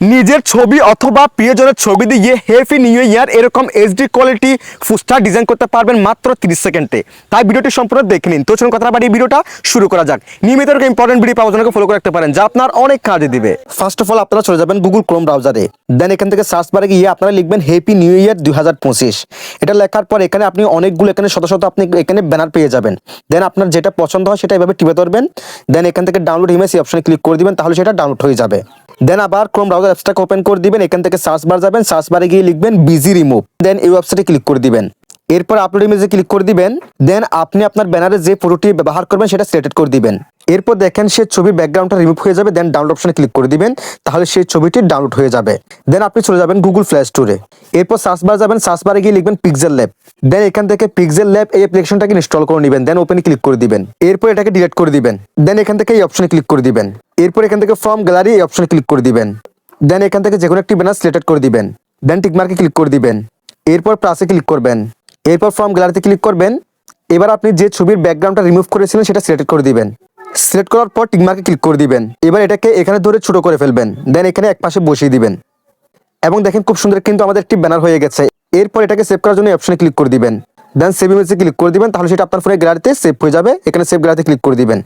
নিজের ছবি অথবা প্রিয়জনের ছবি দিয়ে হেভি নিউ ইয়ার এরকম এইচডি কোয়ালিটি ফুস্টার ডিজাইন করতে পারবেন মাত্র 30 সেকেন্ডে তাই ভিডিওটি সম্পূর্ণ দেখে নিন। তো চলুন কথা বাড়ি ভিডিওটা শুরু করা যাক। নিয়মিত ইম্পর্টেন্ট ভিডিও পাওয়ার জন্য ফলো করে রাখতে পারেন, যা আপনার অনেক কাজে দিবে। ফার্স্ট অফ অল আপনারা চলে যাবেন গুগল ক্রোম ব্রাউজারে দেন এখান থেকে সার্চ বারে গিয়ে আপনারা লিখবেন হ্যাপি নিউ ইয়ার দুই হাজার পঁচিশ। এটা লেখার পর এখানে আপনি অনেকগুলো, এখানে শত শত আপনি এখানে ব্যানার পেয়ে যাবেন। দেন আপনার যেটা পছন্দ হয় সেটা এভাবে টিপে ধরবেন। দেন এখান থেকে ডাউনলোড ইমেজ এই অপশনে ক্লিক করে দিবেন, তাহলে সেটা ডাউনলোড হয়ে যাবে। দেন আবার ক্রোম ব্রাউজার অ্যাপসটাকে ওপেন করে দিবেন, এখান থেকে সার্চ বার যাবেন সার্চ বারে গিয়ে লিখবেন বিজি রিমুভ দেন এই ওয়েবসাইটে ক্লিক করে দিবেন। এরপর আপলোড ইমেজে ক্লিক করে দিবেন দেন আপনি আপনার ব্যানারে যে ফটোটি ব্যবহার করবেন সেটা সিলেক্ট করে দিবেন। এরপর দেখেন সে ছবির ব্যাকগ্রাউন্ডটা রিমুভ হয়ে যাবে দেন ডাউনলোড অপশনে ক্লিক করে দিবেন, তাহলে সেই ছবিটি ডাউনলোড হয়ে যাবে। দেন আপনি চলে যাবেন গুগল প্লে স্টোরে এরপর সার্চ বার যাবেন সার্চ বারে গিয়ে লিখবেন পিক্সেল ল্যাব দেন এখান থেকে পিক্সেল ল্যাব এই অ্যাপ্লিকেশনটাকে ইনস্টল করে নেবেন দেন ওপেনে ক্লিক করে দিবেন। এরপর এটাকে ডিলিট করে দিবেন। দেন এখান থেকে এই অপশনে ক্লিক করে দিবেন। এরপর এখান থেকে ফর্ম গ্যালারি এই অপশনে ক্লিক করে দিবেন। দেন এখান থেকে যে কোনো একটি ব্যানার সিলেক্ট করে দিবেন। দেন টিকমার্কে ক্লিক করে দিবেন। এরপর প্লাসে ক্লিক করবেন। এরপর ফর্ম গ্যালারিতে ক্লিক করবেন। এবার আপনি যে ছবির ব্যাকগ্রাউন্ডটা রিমুভ করেছিলেন, সেটা সিলেক্ট করে দিবেন। সিলেক্ট করার পর টিকমার্কে ক্লিক করে দিবেন। এবার এটাকে এখানে ধরে ছোট করে ফেলবেন। দেন এখানে এক পাশে বসিয়ে দিবেন। এবং দেখেন খুব সুন্দর কিন্তু আমাদের একটি ব্যানার হয়ে গেছে। এরপর এটাকে সেভ করার জন্য অপশনে ক্লিক করে দিবেন। দেন সেভ ইমেজে ক্লিক করে দিবেন, তাহলে সেটা আপনার ফোনের গ্যালারিতে সেভ হয়ে যাবে। এখানে সেভ গ্যালারিতে ক্লিক করে দিবেন।